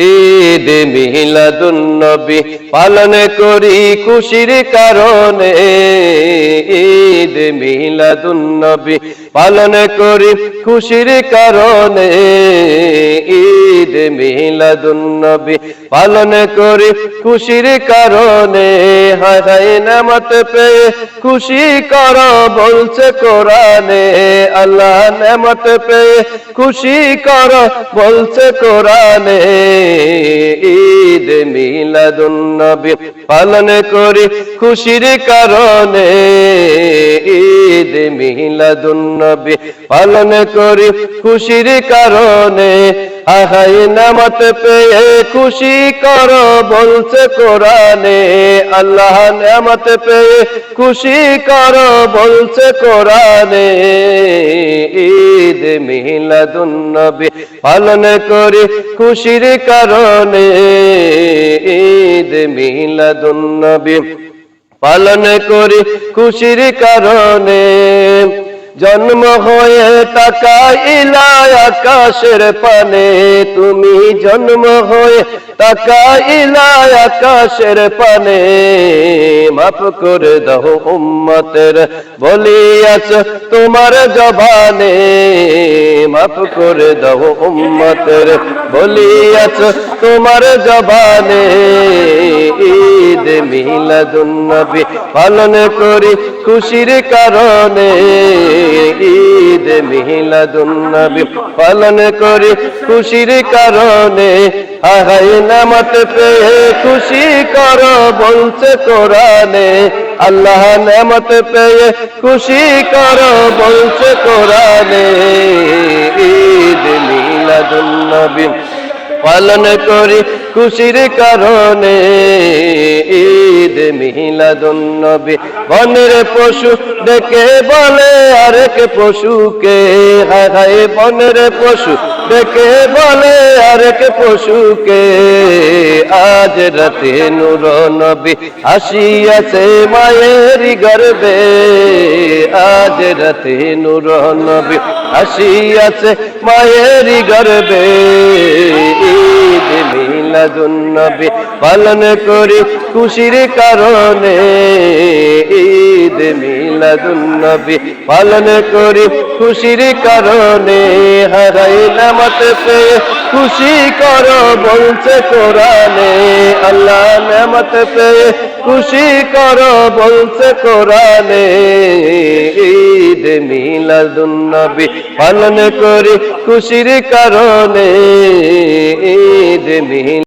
Eh, Eid Milad-un-Nabi পালন করি খুশির কারণে। ঈদ মিলাদুন্নবী পালন করি খুশির কারণে। ঈদ মিলাদুন্নবী পালন করি খুশির কারণে। হায় নামত পেয়ে খুশি কর বলছে কোরআনে। আল্লাহ নামত পেয়ে খুশি কর বলছে কোরআনে। ঈদ মিলাদুন্নবী পালন করি খুশির কারণে। ঈদ মিলাদুন্নবী পালন করি খুশির কারণে। আহাই নামত পেয়ে খুশি কর, বলছে কোরআনে। আল্লাহ নামত পেয়ে খুশি কর, বলছে কোরআনে। ঈদ মিলাদুন্নবী পালন করি খুশির কারণে। ঈদ মিলাদুন্নবী পালন করি খুশির কারণে। জন্ম হয়ে টাকা ইলা আকাশের পানে। তুমি জন্ম হয়ে টাকা ইলা আকাশের পানে। মাফ করে দাও উম্মতের বলিয়াছ তোমার জবানে। মাফ করে দাও উম্মতের বলিয়াছ তোমার জবানে। ঈদ মিলাদুন্নবী পালন করি খুশির কারণে। ঈদ মিলাদুন্নবী পালন করি খুশির কারণে। আহাই নামত পেয়ে খুশি কর বলছে কোরআনে। আল্লাহ নামত পেয়ে খুশি কর বলছে কোরআনে। ঈদ মিলাদুন্নবী পালন করি খুশির কারণে ঈদ মিলাদুন্নবী। বনের পশু ডেকে বলে, আরেক পশুকে। হায় হায়, বনের পশু ডেকে বলে, আরেক পশুকে। আজ রাতে নূর নবী আসিয়াছে মায়ের গর্বে। আজ রাতে নূর নবী আসিয়াছে মায়ের গর্বে। পালন করি খুশির কারণে ঈদ মিলাদুন্নবী পালন করি খুশির কারণে হারাই নামত পেয়ে খুশি কর বলছে কোরআনে, আল্লাহ নেমত পেয়ে খুশি কর বলছে কোরআনে। ঈদ মিলাদুন্নবী পালন করি খুশির কারণে, ঈদ মিল